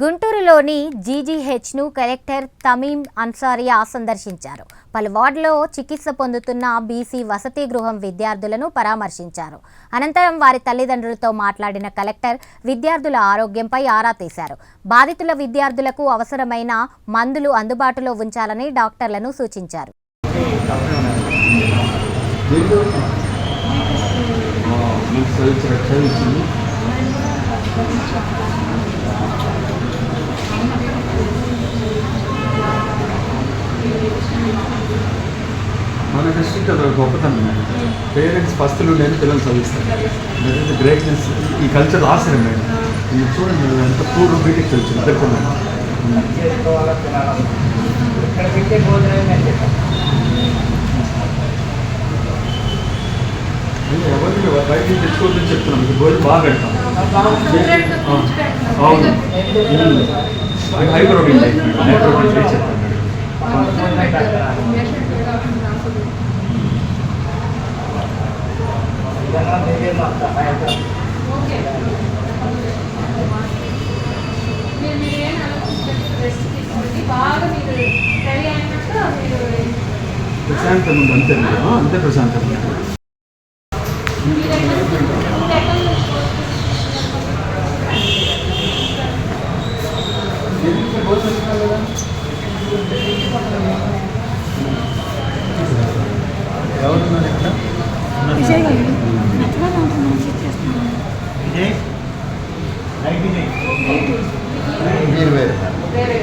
గుంటూరులోని జీజీహెచ్ను కలెక్టర్ తమీం అన్సారియా సందర్శించారు. పలు వార్డులో చికిత్స పొందుతున్న బీసీ వసతి గృహం విద్యార్థులను పరామర్శించారు. అనంతరం వారి తల్లిదండ్రులతో మాట్లాడిన కలెక్టర్ విద్యార్థుల ఆరోగ్యంపై ఆరా తీశారు. బాధితుల విద్యార్థులకు అవసరమైన మందులు అందుబాటులో ఉంచాలని డాక్టర్లను సూచించారు. మీకు మన డిస్ట్రిక్ట్ అది ఒక గొప్పతనం. పేరెంట్స్ ఫస్ట్లు నేను పిల్లలు ఈస్ గ్రేట్నెస్ ఈ కల్చర్ ఆశ్రయం మేడం మీరు చూడండి ఎంత పూర్వ బీటెక్ చదివించారు ఇద్దరు పిల్లలు చేసుకోవాలా తినాలా ఇక్కడ పెట్టే భోజనం నేను చెప్పాను అంటే ఎవరికి బయట తెచ్చుకోవద్దని చెప్తున్నాం. మీకు భోజనం బాగా పెడతాం అవును. High protein high protein diet ప్రశాంతం ఉంది అంతే మేడం అంతే ప్రశాంతం ఉంది ఎవరున్నారు ఇక్కడ? విజయ్ విజయ్? విజయ్. మీరు వేరే